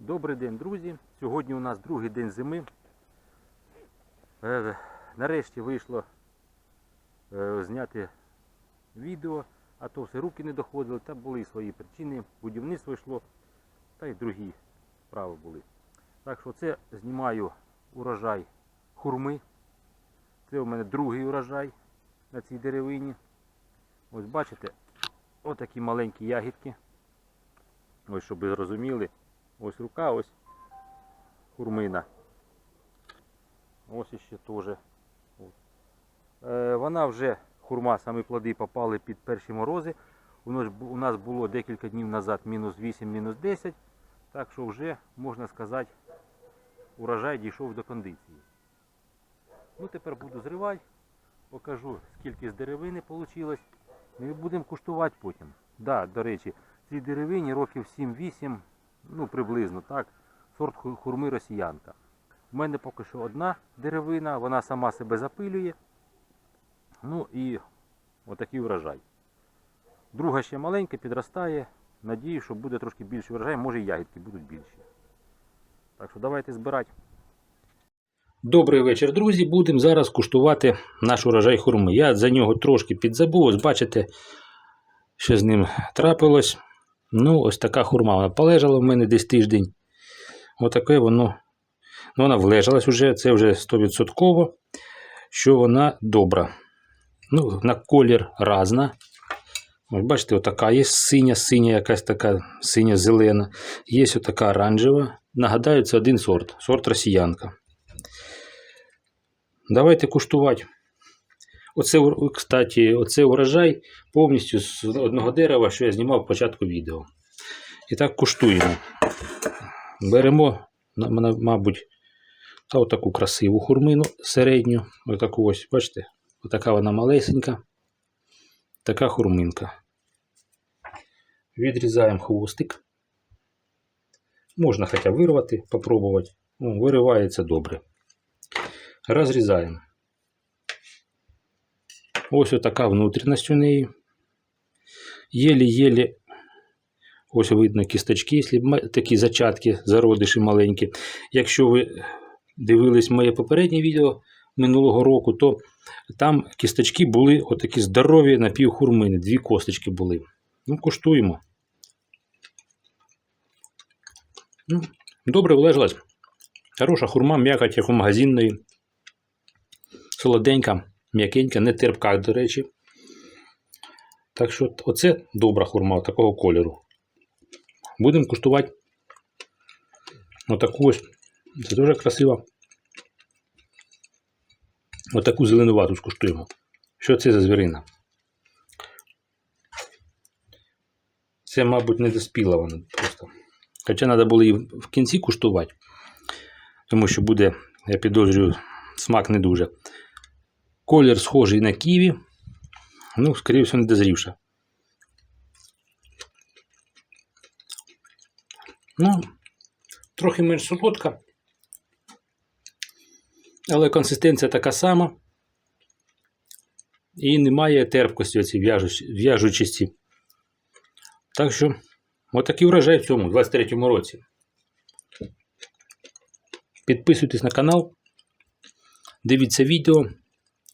Добрий день, друзі. Сьогодні у нас другий день зими. Е, Нарешті вийшло е, зняти відео, а то все руки не доходили, та були свої причини. Будівництво йшло, та й другі справи були. Так що це знімаю урожай хурми. Це у мене другий урожай на цій деревині. Ось бачите, отакі маленькі ягідки. Ось, щоб ви зрозуміли. Ось рука, ось хурмина. Ось іще теж. Е, вона вже, хурма, самі плоди попали під перші морози. У нас, було декілька днів назад мінус 8, мінус 10. Так що вже, можна сказати, урожай дійшов до кондиції. Ну, тепер буду зривати, покажу, скільки з деревини вийшло. І будемо куштувати потім. Да, до речі, цій деревині років 7-8, ну приблизно так, сорт хурми росіянка. У мене поки що одна деревина, вона сама себе запилює. Ну і отакий врожай. Друга ще маленька, підростає. Надію, що буде трошки більший врожай, може і ягідки будуть більші. Так що давайте збирати. Добрий вечір, друзі. Будемо зараз куштувати наш урожай хурми. Я за нього трошки підзабув. Ось бачите, що з ним трапилось. Ну, ось така хурма. Вона полежала в мене десь тиждень. Отаке воно. Ну, вона влежалась уже, це вже 100%, що вона добра. Ну, на колір разна. Ось бачите, отака є синя, синя, якась така синя-зелена. Є отака оранжева. Нагадаю, це один сорт. Сорт росіянка. Давайте куштувати. Оце, кстати, оце урожай повністю з одного дерева, що я знімав в початку відео. І так куштуємо. Беремо, мабуть, та отаку красиву хурмину середню. Отаку ось, бачите, отака вона малесенька. Така хурминка. Відрізаємо хвостик. Можна хоча вирвати, попробувати. Виривається добре. Розрізаємо. Ось отака внутрішність у неї. Єлі-єлі, ось видно кісточки, такі зачатки, зародиші маленькі. Якщо ви дивились моє попереднє відео минулого року, то там кісточки були отакі здорові напівхурмини, дві косточки були. Ну, куштуємо. Ну, добре влежилась. Хороша хурма, м'якоть, як у магазинної. Солоденька, м'якенька, не терпка, до речі. Так що оце добра хурма такого кольору. Будемо куштувати. Отаку ось. Це дуже красиво. Отаку зеленувату скуштуємо. Що це за звірина? Це, мабуть, не доспіла вона просто. Хоча треба було її в кінці куштувати, тому що буде, я підозрюю, смак не дуже. Колір схожий на ківі. Ну, скоріше не дозрівша. Ну, трохи менш солодка. Але консистенція така сама. І немає терпкості оці в'яжуч- в'яжучості. Так що, отакий урожай в цьому, 23-му році. Підписуйтесь на канал, дивіться відео